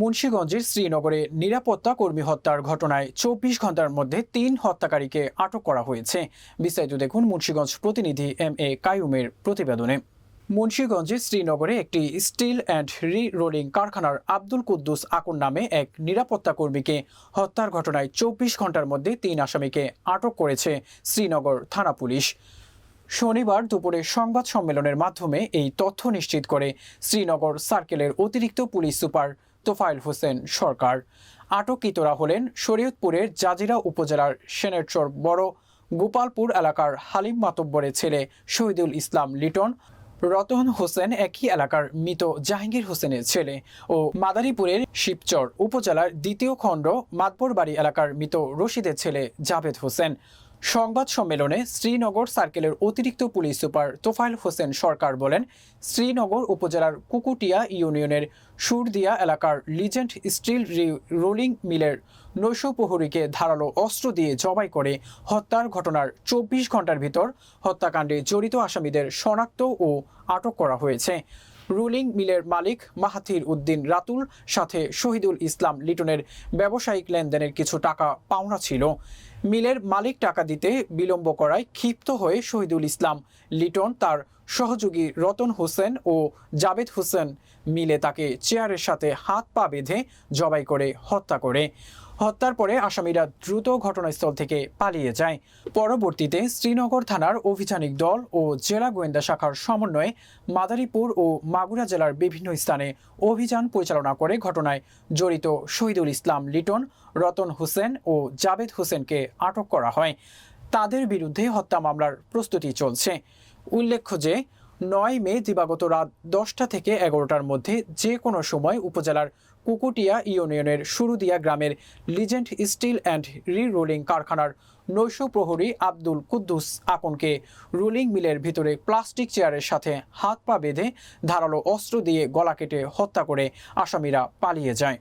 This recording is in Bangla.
মুন্সীগঞ্জের শ্রীনগরে নিরাপত্তা কর্মী হত্যার ঘটনায় চব্বিশ ঘণ্টার মধ্যে তিন হত্যাকারীকে আটক করা হয়েছে। বিস্তারিত দেখুন মুন্সীগঞ্জ প্রতিনিধি এম এ কায়ুমের প্রতিবেদনে। মুন্সীগঞ্জের শ্রীনগরে একটি স্টিল অ্যান্ড রি রোলিং কারখানার আব্দুল কুদ্দুস আকুন নামে এক নিরাপত্তা কর্মীকে হত্যার ঘটনায় চব্বিশ ঘণ্টার মধ্যে তিন আসামিকে আটক করেছে শ্রীনগর থানা পুলিশ। শনিবার দুপুরে সংবাদ সম্মেলনের মাধ্যমে এই তথ্য নিশ্চিত করে শ্রীনগর সার্কেলের অতিরিক্ত পুলিশ সুপার তোফায়েল হোসেন সরকার। আটককৃতরা হলেন শরীয়তপুরের জাজিরা উপজেলার সেনেরচর বড় গোপালপুর এলাকার হালিম মাতব্বরের ছেলে শহীদুল ইসলাম লিটন, রতন হোসেন একই এলাকার মৃত জাহাঙ্গীর হোসেনের ছেলে ও মাদারীপুরের শিবচর উপজেলার দ্বিতীয় খণ্ড মাতবরবাড়ি এলাকার মৃত রশিদের ছেলে জাভেদ হোসেন। সংবাদ সম্মেলনে শ্রীনগর সার্কেলের অতিরিক্ত পুলিশ সুপার তোফায়েল হোসেন সরকার বলেন, শ্রীনগর উপজেলার কুকুটিয়া ইউনিয়নের সুরদিয়া এলাকার লিজেন্ড স্টিল রোলিং মিলের নৈশ প্রহরীকে ধারালো অস্ত্র দিয়ে জবাই করে হত্যার ঘটনার চব্বিশ ঘণ্টার ভিতর হত্যাকাণ্ডে জড়িত আসামিদের শনাক্ত ও আটক করা হয়েছে। রুলিং মিলের মালিক মাহাথির উদ্দিন রাতুল, সাথে শহীদুল ইসলাম লিটনের ব্যবসায়িক লেনদেনের কিছু টাকা পাওনা ছিল। মিলের মালিক টাকা দিতে বিলম্ব করায় ক্ষিপ্ত হয়ে শহীদুল ইসলাম লিটন, তার সহযোগী রতন হোসেন ও জাবেদ হোসেন মিলে তাকে চেয়ারের সাথে হাত পা বেঁধে জবাই করে হত্যা করে। হত্যার পরে আসামিরা দ্রুত ঘটনাস্থল থেকে পালিয়ে যায়। পরবর্তীতে শ্রীনগর থানার অভিযানিক দল ও জেলা গোয়েন্দা শাখার সমন্বয়ে মাদারীপুর ও মাগুরা জেলার বিভিন্ন স্থানে অভিযান পরিচালনা করে ঘটনায় জড়িত শহীদুল ইসলাম লিটন, রতন হোসেন ও জাবেদ হোসেনকে আটক করা হয়। তাদের বিরুদ্ধে হত্যা মামলার প্রস্তুতি চলছে। উল্লেখ্য যে নয় মে দিবাগত রাত দশটা থেকে এগারোটার মধ্যে যে কোনো সময় উপজেলার কুকুটিয়া ইউনিয়নের সুরুদিয়া গ্রামের legend steel and re rolling কারখানার নৈশ প্রহরী আব্দুল কুদ্দুস আকনকে রুলিং মিলের ভিতরে প্লাস্টিক চেয়ারের সাথে হাত পা বেঁধে ধারালো অস্ত্র দিয়ে গলা কেটে হত্যা করে আসামিরা পালিয়ে যায়।